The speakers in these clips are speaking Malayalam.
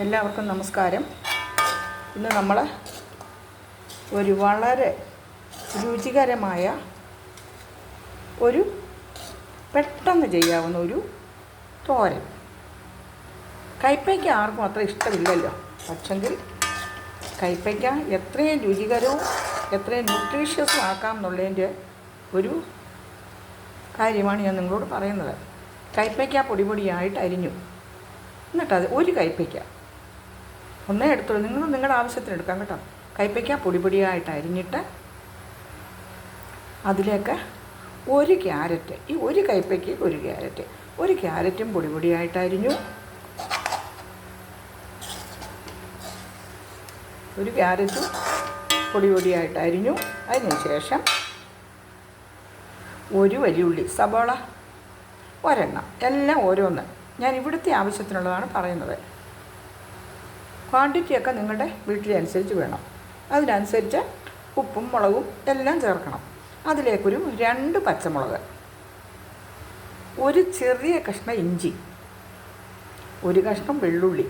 എല്ലാവർക്കും നമസ്കാരം. ഇന്ന് നമ്മൾ ഒരു വളരെ രുചികരമായ ഒരു പെട്ടെന്ന് ചെയ്യാവുന്ന ഒരു തോരൻ. കൈപ്പയ്ക്ക ആർക്കും അത്ര ഇഷ്ടമില്ലല്ലോ. പക്ഷെങ്കിൽ കൈപ്പയ്ക്ക എത്രയും രുചികരവും എത്രയും ന്യൂട്രീഷ്യസും ആക്കാം എന്നുള്ളതിന്റെ ഒരു കാര്യമാണ് ഞാൻ നിങ്ങളോട് പറയുന്നത്. കൈപ്പയ്ക്ക പൊടിപൊടിയായിട്ട് അരിഞ്ഞു. എന്നിട്ടത് ഒരു കയ്പ്പയ്ക്ക ഒന്നേ എടുത്തോളൂ നിങ്ങൾ നിങ്ങളുടെ ആവശ്യത്തിന് എടുക്കാം കേട്ടോ. കൈപ്പയ്ക്ക പൊടി പൊടിയായിട്ട് അരിഞ്ഞിട്ട് അതിലേക്ക് ഒരു ക്യാരറ്റ് ഈ ഒരു കൈപ്പയ്ക്ക് ഒരു ക്യാരറ്റ് ഒരു ക്യാരറ്റും പൊടി പൊടിയായിട്ട് അരിഞ്ഞു. ഒരു ക്യാരറ്റും പൊടി പൊടിയായിട്ട് അരിഞ്ഞു. അതിന് ശേഷം ഒരു വലിയുള്ളി സബോള ഒരെണ്ണം എല്ലാം ഓരോന്ന്. ഞാൻ ഇവിടുത്തെ ആവശ്യത്തിനുള്ളതാണ് പറയുന്നത്. ക്വാണ്ടിറ്റിയൊക്കെ നിങ്ങളുടെ വീട്ടിലെ അനുസരിച്ച് വേണം. അതിനനുസരിച്ച് ഉപ്പും മുളകും എല്ലാം ചേർക്കണം. അതിലേക്കൊരു രണ്ട് പച്ചമുളക് ഒരു ചെറിയ കഷ്ണം ഇഞ്ചി ഒരു കഷ്ണം വെള്ളുള്ളി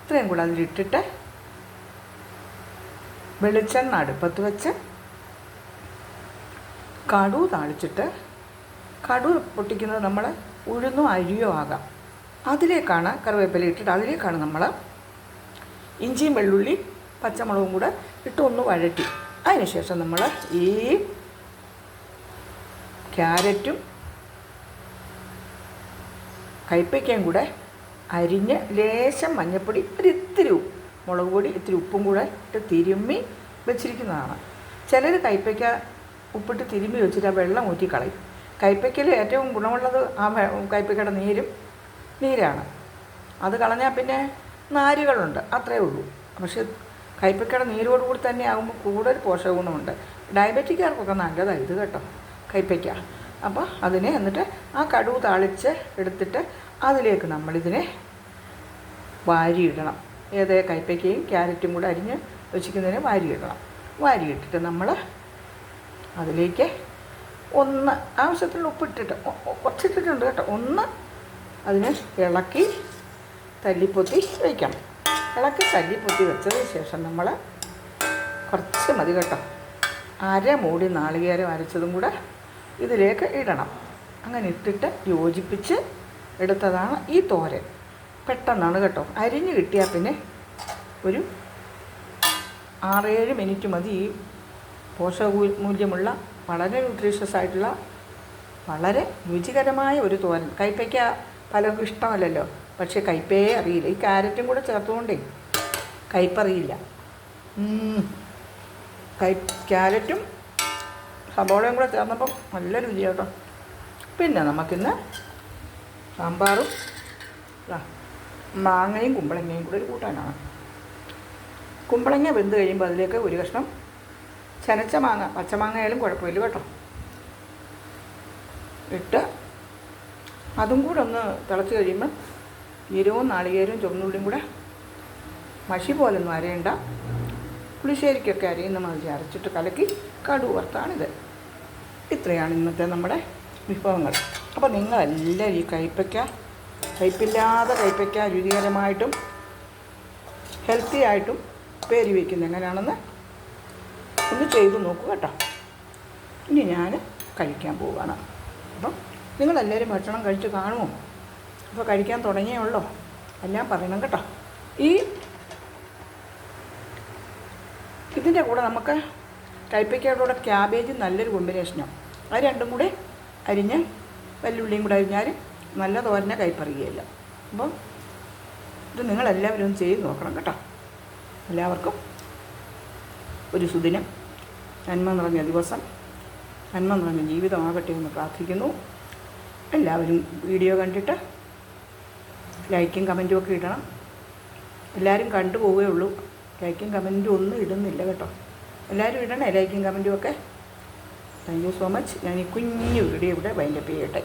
ഇത്രയും കൂടെ അതിലിട്ടിട്ട് വെളിച്ചെണ്ണ അടുപ്പത്ത് വെച്ച് കടു താളിച്ചിട്ട് കടു പൊട്ടിക്കുന്നത് നമ്മൾ ഉഴുന്നും അരിയോ ആകാം. അതിലേക്കാണ് കറിവേപ്പില ഇട്ടിട്ട് അതിലേക്കാണ് നമ്മൾ ഇഞ്ചിയും വെള്ളുള്ളി പച്ചമുളകും കൂടെ ഇട്ട് ഒന്ന് വഴറ്റി. അതിനുശേഷം നമ്മൾ ഈ ക്യാരറ്റും കയ്പ്പയ്ക്കയും കൂടെ അരിഞ്ഞ് ലേശം മഞ്ഞൾപ്പൊടി ഒരു ഇത്തിരി മുളക് പൊടി ഇത്തിരി ഉപ്പും കൂടെ ഇട്ട് തിരുമ്മി വെച്ചിരിക്കുന്നതാണ്. ചിലർ കയ്പ്പയ്ക്ക ഉപ്പിട്ട് തിരുമ്മി വെച്ചിട്ട് ആ വെള്ളം ഊറ്റി കളയും. കയ്പ്പയ്ക്കയിൽ ഏറ്റവും ഗുണമുള്ളത് ആ കയ്പ്പയ്ക്കയുടെ നീരും നീരാണ്. അത് കളഞ്ഞാൽ പിന്നെ നാരുകളുണ്ട്. അത്രേ ഉള്ളൂ. പക്ഷെ കൈപ്പക്കയുടെ നീരോടുകൂടി തന്നെ ആകുമ്പോൾ കൂടുതൽ പോഷക ഗുണമുണ്ട് ഡയബറ്റിക്കാർക്കൊക്കെ നല്ലതാണ് ഇത് കേട്ടോ കൈപ്പയ്ക്ക അപ്പോൾ അതിനെ എന്നിട്ട് ആ കടുവ് താളിച്ച് എടുത്തിട്ട് അതിലേക്ക് നമ്മളിതിനെ വാരിയിടണം. ഏതേ കൈപ്പയ്ക്കയും ക്യാരറ്റും കൂടെ അരിഞ്ഞ് വെച്ചിരിക്കുന്നതിനെ വാരിയിടണം. വാരിയിട്ടിട്ട് നമ്മൾ അതിലേക്ക് ഒന്ന് ആവശ്യത്തിനുള്ള ഉപ്പിട്ടിട്ട് കുറച്ചിട്ടിട്ടുണ്ട് കേട്ടോ. ഒന്ന് അതിനെ ഇളക്കി തല്ലിപ്പൊത്തി വയ്ക്കണം ഇളക്കി തല്ലിപ്പൊത്തി വെച്ചതിന് ശേഷം നമ്മൾ കുറച്ച് മതി കേട്ടോ. അര മൂടി നാളികേരം അരച്ചതും കൂടെ ഇതിലേക്ക് ഇടണം. അങ്ങനെ ഇട്ടിട്ട് യോജിപ്പിച്ച് എടുത്തതാണ് ഈ തോരൻ. പെട്ടെന്നാണ് കേട്ടോ. അരിഞ്ഞ് കിട്ടിയാൽ പിന്നെ ഒരു ആറേഴ് മിനിറ്റ് മതി. ഈ പോഷക മൂല്യമുള്ള വളരെ ന്യൂട്രീഷ്യസ് ആയിട്ടുള്ള വളരെ രുചികരമായ ഒരു തോരൻ. കൈപ്പയ്ക്ക പലർക്കും ഇഷ്ടമല്ലല്ലോ. പക്ഷേ കയ്പേ അറിയില്ല. ഈ ക്യാരറ്റും കൂടെ ചേർത്തുകൊണ്ടേ കയ്പറിയില്ല കൈ ക്യാരറ്റും സബോളയും കൂടെ ചേർന്നപ്പം നല്ല രുചി കേട്ടോ പിന്നെ നമുക്കിന്ന് സാമ്പാറും മാങ്ങയും കുമ്പളങ്ങയും കൂടെ ഒരു കൂട്ടാനാണ്. കുമ്പളങ്ങ വെന്ത് കഴിയുമ്പോൾ അതിലേക്ക് ഒരു കഷ്ണം ചനച്ച മാങ്ങ പച്ചമാങ്ങ ആയാലും കുഴപ്പമില്ല കേട്ടോ. ഇട്ട് അതും കൂടെ ഒന്ന് തിളച്ച് കഴിയുമ്പോൾ ജീരകവും നാളികേരവും ചുവന്നുള്ളിയും കൂടെ മഷി പോലൊന്നും അരയണ്ട. പുളിശ്ശേരിക്കൊക്കെ അരയുന്ന മതി അരച്ചിട്ട് കലക്കി കടു വറുത്താണിത്. ഇത്രയാണ് ഇന്നത്തെ നമ്മുടെ വിഭവങ്ങൾ. അപ്പോൾ നിങ്ങളെല്ലാവരും ഈ കയ്പ്പയ്ക്ക കയ്പില്ലാതെ കയ്പ്പയ്ക്ക രുചികരമായിട്ടും ഹെൽത്തി ആയിട്ടും പേര് വയ്ക്കുന്നത് എങ്ങനെയാണെന്ന് ഒന്ന് ചെയ്ത് നോക്കൂ കേട്ടോ. ഇനി ഞാൻ കഴിക്കാൻ പോവുകയാണ് അപ്പം നിങ്ങളെല്ലാവരും ഭക്ഷണം കഴിച്ച് കാണുമോ? അപ്പോൾ കഴിക്കാൻ തുടങ്ങിയേ ഉള്ളോ. എല്ലാം പറയണം കേട്ടോ. ഈ ഇതിന്റെ കൂടെ നമുക്ക് കയ്പ്പയ്ക്കയുടെ ക്യാബേജ് നല്ലൊരു കോമ്പിനേഷനാണ് അത് രണ്ടും കൂടെ അരിഞ്ഞ് വെല്ലുള്ളിയും കൂടെ അരിഞ്ഞാൽ നല്ല തോരനെ കൈപ്പറിയുകയില്ല. അപ്പോൾ ഇത് നിങ്ങളെല്ലാവരും ഒന്ന് ചെയ്ത് നോക്കണം കേട്ടോ. എല്ലാവർക്കും ഒരു സുദിനം. നന്മ നിറഞ്ഞ ദിവസം നന്മ നിറഞ്ഞ ജീവിതമാകട്ടെ എന്ന് പ്രാർത്ഥിക്കുന്നു. എല്ലാവരും വീഡിയോ കണ്ടിട്ട് ലൈക്കും കമന്റും ഒക്കെ ഇടണം. എല്ലാവരും കണ്ടു പോവുകയേ ഉള്ളൂ. ലൈക്കും കമന്റും ഒന്നും ഇടുന്നില്ല കേട്ടോ. എല്ലാവരും ഇടണേ ലൈക്കും കമന്റും ഒക്കെ. താങ്ക് യു സോ മച്ച് ഞാൻ ഈ കുഞ്ഞു വീഡിയോ ഇവിടെ വൈൻഡപ്പ് ചെയ്യട്ടെ.